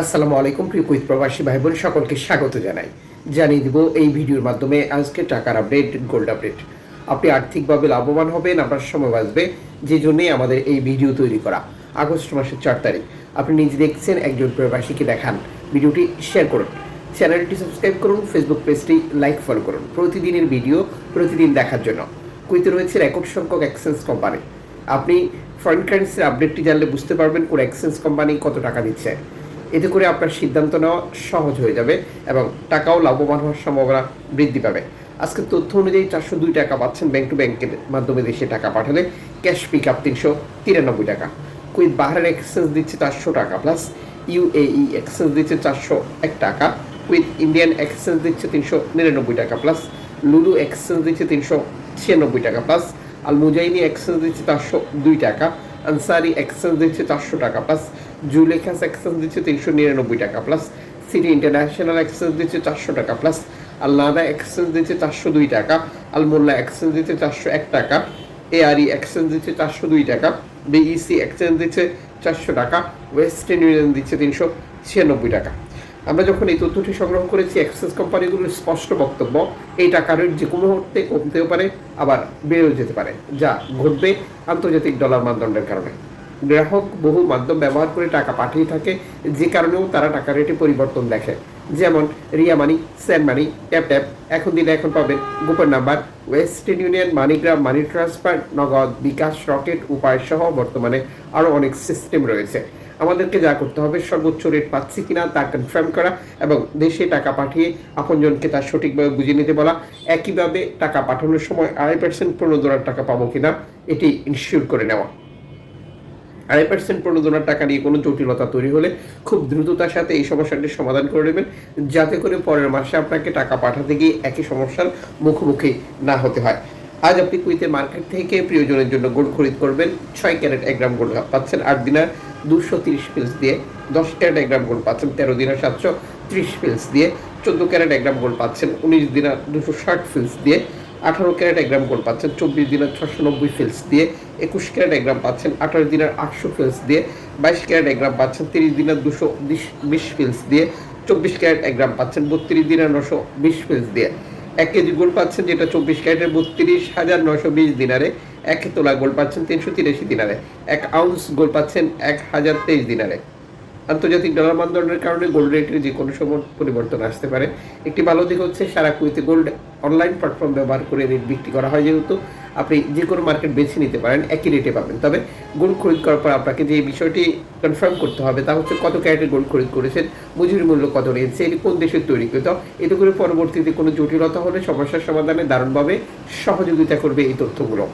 আসসালামু আলাইকুম, প্রিয় কুইত প্রবাসী ভাই বোন সকলকে স্বাগত জানাই। জানিয়ে দিব এই ভিডিওর মাধ্যমে আজকে টাকার আপডেট, গোল্ড আপডেট। আপনি আর্থিকভাবে লাভবান হবেন, আপনার সময় বাঁচবে, যে জন্যই আমাদের এই ভিডিও তৈরি করা। আগস্ট মাসের চার তারিখ। আপনি নিজে দেখছেন, একজন প্রবাসীকে দেখান। ভিডিওটি শেয়ার করুন। চ্যানেলটি সাবস্ক্রাইব করুন, ফেসবুক পেজটি লাইক ফলো করুন। প্রতিদিনের ভিডিও, প্রতিদিন দেখার জন্য। কুইতে রয়েছে রেকর্ড সংখ্যক এক্সচেঞ্জ কোম্পানি আপনি ফরেন কারেন্সির আপডেটটি জানলে বুঝতে পারবেন কোন এক্সচেঞ্জ কোম্পানি কত টাকা দিচ্ছে। এতে করে আপনার সিদ্ধান্ত নেওয়া সহজ হয়ে যাবে এবং টাকাও লাভবান হওয়ার সম্ভাবনা বৃদ্ধি পাবে। আজকে তথ্য অনুযায়ী চারশো দুই টাকা পাচ্ছেন ব্যাংক টু ব্যাংকের মাধ্যমে দেশে টাকা পাঠালে ক্যাশ পিক আপ তিনশো তিরানব্বই টাকা। কুইথ বাহারের এক্সচেঞ্জ দিচ্ছে চারশো টাকা প্লাস ইউএই এক্সচেঞ্জ দিচ্ছে চারশো এক টাকা। কুইথ ইন্ডিয়ান এক্সচেঞ্জ দিচ্ছে তিনশো নিরানব্বই টাকা প্লাস লুলু এক্সচেঞ্জ দিচ্ছে তিনশো ছিয়ানব্বই টাকা প্লাস আল মুজাইনি এক্সচেঞ্জ দিচ্ছে চারশো দুই টাকা। আনসারি এক্সচেঞ্জ দিচ্ছে চারশো টাকা প্লাস জুলেখাস এক্সচেঞ্জ দিচ্ছে তিনশো নিরানব্বই টাকা প্লাস সিটি ইন্টারন্যাশনাল এক্সচেঞ্জ দিচ্ছে চারশো টাকা প্লাস আল্লাদা এক্সচেঞ্জ দিচ্ছে চারশো দুই টাকা আলমোল্লা এক্সচেঞ্জ দিচ্ছে চারশো এক টাকা এআরই এক্সচেঞ্জ দিচ্ছে চারশো দুই টাকা বিইসি এক্সচেঞ্জ দিচ্ছে চারশো টাকা ওয়েস্টার্ন ইউনিয়ন দিচ্ছে তিনশো ছিয়ানব্বই টাকা। আমরা যখন এই তথ্যটি সংগ্রহ করেছি এক্সেস কোম্পানিগুলোর স্পষ্ট বক্তব্য এই টাকার রেট যে কোনো মুহূর্তে কমতেও পারে, আবার বেড়েও যেতে পারে, যা ঘটবে আন্তর্জাতিক ডলার মানদণ্ডের কারণে। গ্রাহক বহু মাধ্যম ব্যবহার করে টাকা পাঠিয়ে থাকে, যে কারণেও তারা টাকা রেটে পরিবর্তন দেখে। যেমন, Ria money send money, tap tap, এখন দিনে এখন পাবেন গোপন number, Western Union, MoneyGram, money transfer, Nagad, bKash, Rocket, উপায় সহ বর্তমানে আরও অনেক সিস্টেম রয়েছে। আমাদেরকে যা করতে হবে, সর্বোচ্চ রেট পাচ্ছি কিনা তা কনফার্ম করা এবং দেশে টাকা পাঠিয়ে আপনজনকে তা সঠিকভাবে বুঝিয়ে নিতে বলা, একইভাবে টাকা পাঠানোর সময় আড়াই পার্সেন্ট পনেরো প্রণোদনার টাকা পাবো কিনা, এটি ইনশিওর করে নেওয়া। আড়াই পার্সেন্ট প্রণোদনার টাকা নিয়ে কোনো জটিলতা তৈরি হলে খুব দ্রুততার সাথে এই সমস্যাটির সমাধান করে নেবেন। যাতে করে পরের মাসে আপনাকে টাকা পাঠাতে গিয়ে একই সমস্যার মুখোমুখি না হতে হয়। আজ আপনি কুইতে মার্কেট থেকে প্রিয়জনের জন্য গোল্ড খরিদ করবেন। ছয় ক্যারেট এক গ্রাম গোল্ড পাচ্ছেন আট দিনার দুশো তিরিশ পিলস দিয়ে। দশ ক্যারেট এক গ্রাম গোল্ড পাচ্ছেন তেরো দিনার সাতশো ত্রিশ পিলস দিয়ে। চোদ্দ ক্যারেট এক গ্রাম গোল্ড পাচ্ছেন উনিশ দিনার দুশো ষাট ফিলস দিয়ে। আঠারো ক্যারেট এক গ্রাম গোল্ড পাচ্ছেন, চব্বিশ দিনের ছশো নব্বই ফিলস দিয়ে, একুশ ক্যারেট এক গ্রাম পাচ্ছেন আঠারো দিনের আটশো ফিলস দিয়ে, বাইশ ক্যারেট এক গ্রাম পাচ্ছেন, তিরিশ দিনের দুশো বিশ ফিলস দিয়ে, চব্বিশ ক্যারেট এক গ্রাম পাচ্ছেন, বত্রিশ দিনের নশো বিশ ফিলস দিয়ে। এক কেজি গোল্ড পাচ্ছেন, যেটা চব্বিশ ক্যারেটের বত্রিশ হাজার নশো বিশ দিনারে। এক তোলা গোল্ড পাচ্ছেন, তিনশো তিরাশি দিনারে। এক আউন্স গোল্ড পাচ্ছেন, এক হাজার তেইশ দিনারে। আন্তর্জাতিক ডলার মানদণ্ডের কারণে গোল্ড রেটের যে কোনো সময় পরিবর্তন আসতে পারে। একটি ভালো দিক হচ্ছে সারা কুইতে গোল্ড অনলাইন প্ল্যাটফর্ম ব্যবহার করে রেট বিক্রি করা হয় যেহেতু আপনি যে কোনো মার্কেট বেছে নিতে পারেন, একই রেটে পাবেন। তবে গোল্ড খরিদ করার পর আপনাকে যে বিষয়টি কনফার্ম করতে হবে তা হচ্ছে কত ক্যারেটের গোল্ড খরিদ করেছেন মজুরি মূল্য কত রয়েছে, এটি কোন দেশের তৈরি তৈরিকৃত এতে করে পরবর্তীতে কোনো জটিলতা হলে সমস্যার সমাধানে দারুণভাবে সহযোগিতা করবে এই তথ্যগুলো।